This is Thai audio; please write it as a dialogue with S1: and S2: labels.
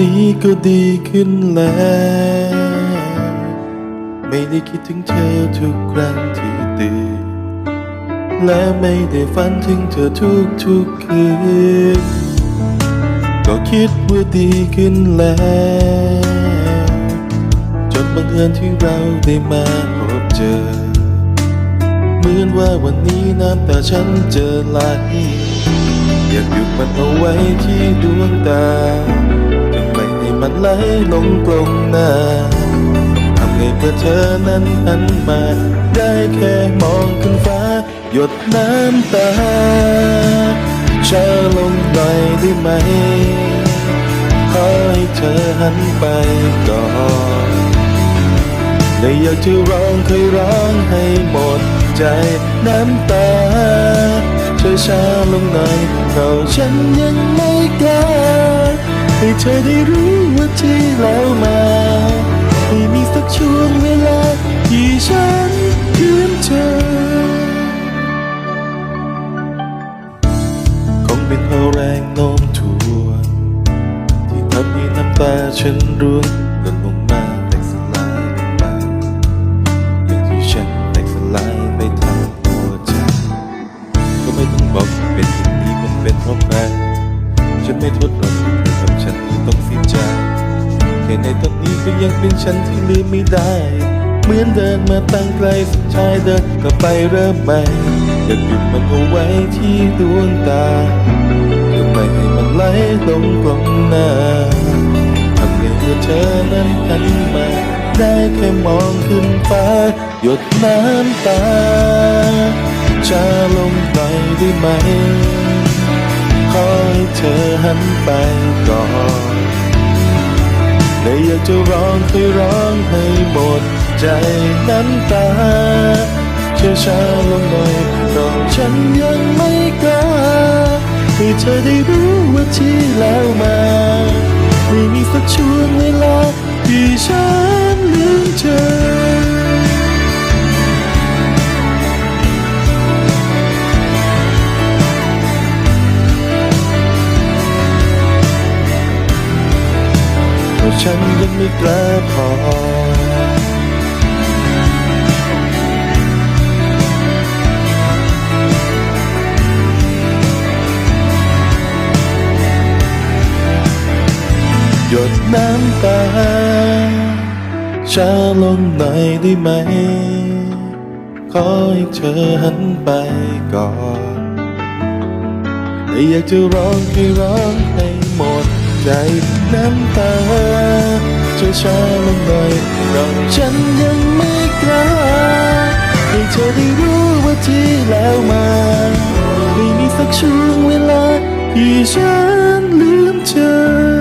S1: นี้ก็ดีขึ้นแล้ว ไม่ได้คิดถึงเธอทุกครั้งที่ตื่น และไม่ได้ฝันถึงเธอทุกทุกคืน ก็คิดว่าดีขึ้นแล้ว จนบังเอิญที่เราได้มาพบเจอ เหมือนว่าวันนี้น้ำตาฉันจะไหลอยากหยุดมันเอาไว้ที่ดวงตา มันไหลลงกลงหน้าทำไงเพื่อเธอนั้นหันมา ได้แค่มองขึ้นฟ้า หยดน้ำตาช้าลงหน่อยได้ไหม ขอให้เธอหันไปก่อนเลยอยากจะร้องเคยร้องให้หมดใจน้ำตาช้าช้าลงหน่อยเพราฉันยังไม่กล้า ให้เธอได้รู้ว่าที่แล้วมาไม่มีสักช่วงเวลาที่ฉันยืมเธอ คงเป็นเพราะแรงโน้มถ่วงที่ทำให้น้ำตาฉันร่วงหล่นลงมาแตกสลายลงมาอย่างที่ฉันแตกสลายไปทั้งหัวใจก็ไม่ต้องบอกเป็นอย่างนี้มันเป็นเพราะใครฉันไม่ทษหรอก ต้องเสียใจแค่ในตอนนี้ก็ยังเป็นฉันที่ลืมไม่ได้ เหมือนเดินมาตั้งไกลสุดท้ายเดินกลับไปเริ่มใหม่อยากหยุดมันเอาไว้ที่ดวงตาจะไม่ให้มันไหลลงกลงหน้าทำไงเมื่อเธอนั้นหันมาได้แค่มองขึ้นฟ้า หยดน้ำตาช้าลงหน่อยได้ไหม ขอให้เธอหันไปก่อน เลยอยากจะร้องให้ร้องให้หมดใจน้ำตาเช้าช้าลงหน่อยเพราะฉันยังไม่กล้าให้เธอได้รู้ว่าที่แล้วมาไม่มีสักช่วงเวลาที่ฉัน ฉันยังไม่กล้าพอ หยดน้ำตาช้าลงหน่อยได้ไหม ขอให้เธอหันไปก่อนแต่อยากจะร้องให้ร้องให้หมด ใจน้ำตาช้าช้าลงหน่อยเพราะฉันยังไม่กล้าให้เธอได้รู้ว่าที่แล้วมาไม่มีสักช่วงเวลาที่ฉันลืมเธอ